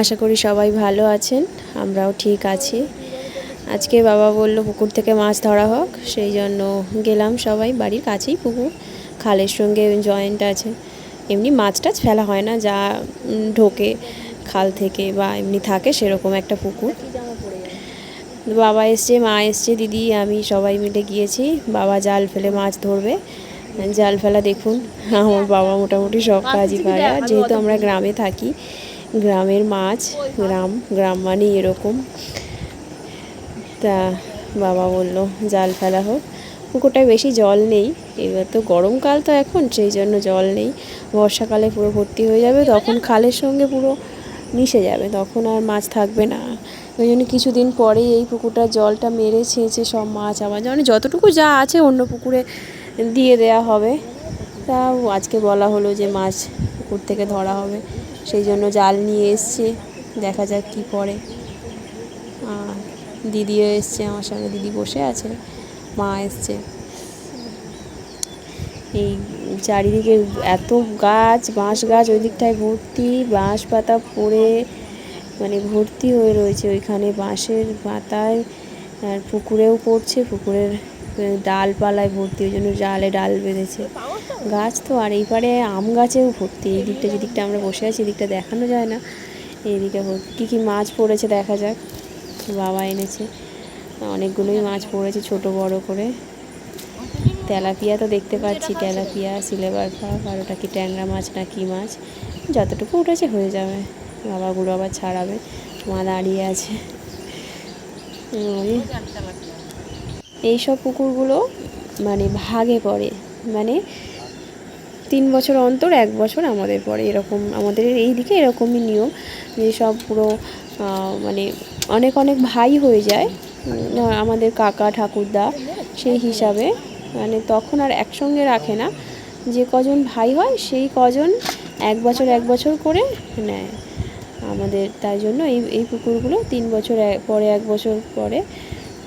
আশা করি সবাই ভালো আছেন আমরাও ঠিক আছি। আজকে বাবা বলল পুকুর থেকে মাছ ধরা হোক সেই জন্য গেলাম সবাই বাড়ির কাছেই পুকুর খালের সঙ্গে জয়েন্ট আছে। এমনি মাছ টাছ ফেলা হয় না যা ঢোকে খাল থেকে বা এমনি থাকে সেরকম একটা পুকুর। বাবা এসছে মা এসছে দিদি আমি সবাই মিলে গিয়েছি বাবা জাল ফেলে মাছ ধরবে। জাল ফেলা দেখুন আমার বাবা মোটামুটি সব কাজই পারে। যেহেতু আমরা গ্রামে থাকি গ্রামের মাছ, গ্রাম গ্রাম মানে এরকম। তা বাবা বলল, জাল ফেলা হোক। পুকুরটায় বেশি জল নেই। এবার তো গরমকাল তো এখন, সেই জন্য জল নেই। বর্ষাকালে পুরো ভর্তি হয়ে যাবে, তখন খালের সঙ্গে পুরো মিশে যাবে, তখন আর মাছ থাকবে না। ওই জন্য কিছুদিন পরেই এই পুকুরটার জলটা মেরে ছেঁচে সব মাছ আবার মানে যতটুকু যা আছে অন্য পুকুরে দিয়ে দেয়া হবে। তা আজকে বলা হলো যে মাছ পুকুর থেকে ধরা হবে। সেই জন্য জাল নিয়ে এসছে। দেখা যাক কী করে। আর দিদিও এসছে, আমার সঙ্গে দিদি বসে আছে, মা এসছে। এই চারিদিকে এত গাছ, বাঁশ গাছ ওই দিকটায় ভর্তি, বাঁশ পাতা পড়ে মানে ভর্তি হয়ে রয়েছে। ওইখানে বাঁশের পাতায়, আর পুকুরেও পড়ছে, পুকুরের ডালপালায় ভর্তি, ওই জন্য জালে ডাল বেঁধেছে। গাছ তো আর এই পারে আম গাছেও ভর্তি। এই দিকটা যেদিকটা আমরা বসে আছি এদিকটা দেখানো যায় না। এইদিকে ভর্তি। কী কী মাছ পড়েছে দেখা যাক। বাবা এনেছে। অনেকগুলোই মাছ পড়েছে ছোট বড় করে। তেলাপিয়া তো দেখতে পাচ্ছি। তেলাপিয়া সিলেবার কাপ আর ওটা কি ট্যাংরা মাছ না কি মাছ? যতটুকু উঠেছে হয়ে যাবে। বাবাগুলো আবার ছাড়াবে। মা দাঁড়িয়ে আছে। উম, এই সব পুকুরগুলো মানে ভাগে পড়ে। মানে তিন বছর অন্তর, এক বছর আমাদের পরে এরকম, আমাদের এই দিকে এরকমই নিয়ম যে সব পুরো মানে অনেক অনেক ভাই হয়ে যায়। আমাদের কাকা, ঠাকুরদা সেই হিসাবে মানে তখন আর একসঙ্গে রাখে না। যে কজন ভাই হয় সেই কজন এক বছর এক বছর করে নেয়। আমাদের তাই জন্য এই এই পুকুরগুলো তিন বছর পরে এক বছর পরে,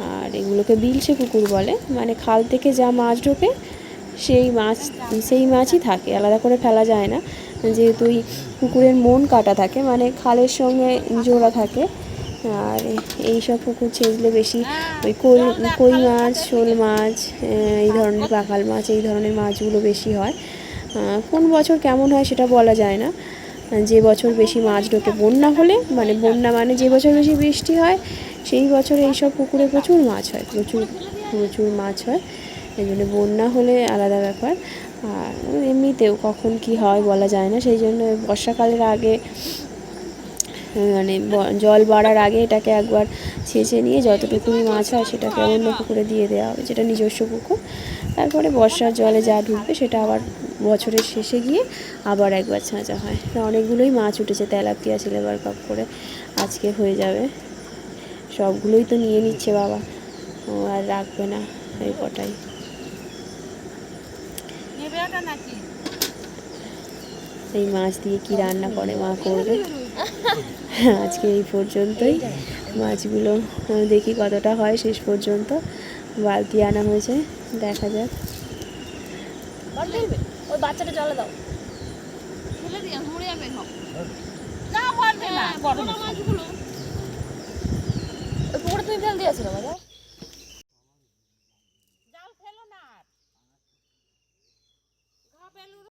আর এগুলোকে বিলসে পুকুর বলে। মানে খাল থেকে যা মাছ ঢোকে সেই মাছ, সেই মাছই থাকে, আলাদা করে ফেলা যায় না। যেহেতু ওই পুকুরের মন কাটা থাকে মানে খালের সঙ্গে জোড়া থাকে, আর এই সব পুকুর ছেঁচলে বেশি ওই কই কই মাছ, শোল মাছ এই ধরনের পাকাল মাছ, এই ধরনের মাছগুলো বেশি হয়। কোন বছর কেমন হয় সেটা বলা যায় না। যে বছর বেশি মাছ ঢোকে বন্যা হলে মানে বন্যা মানে যে বছর বেশি বৃষ্টি হয়, সেই বছর এইসব পুকুরে প্রচুর মাছ হয়, প্রচুর প্রচুর মাছ হয়। এই জন্য বন্যা হলে আলাদা ব্যাপার। আর এমনিতেও কখন কি হয় বলা যায় না। সেই জন্য বর্ষাকালের আগে মানে জল বাড়ার আগে এটাকে একবার ছেঁচে নিয়ে যতটুকুনি মাছ হয় সেটাকে অন্য পুকুরে দিয়ে দেওয়া হবে। যেটা নিজস্ব পুকুর। তারপরে বর্ষার জলে যা ঢুকবে সেটা আবার বছরের শেষে গিয়ে আবার একবার ছাঁচা হয়। অনেকগুলোই মাছ উঠেছে, তেলাপিয়া সিলেবার কাপ করে। আজকে হয়ে যাবে। সবগুলোই তো নিয়ে নিচ্ছে বাবা। ও আর রাখবে না এই কটাই। এই মাছ দিয়ে কি রান্না করে মা করবে? আজকে এই পর্যন্তই। মাছগুলো দেখি কতটা হয় শেষ পর্যন্ত। বালতি আনা হয়েছে দেখা যাক। ওই বাচ্চাটা জলে দাও। ফেলে দিয়ে মরে যাবে না পারবে না। পারবে না ওই পুকুরে তুমি ফেল দিয়েছ না বাবা।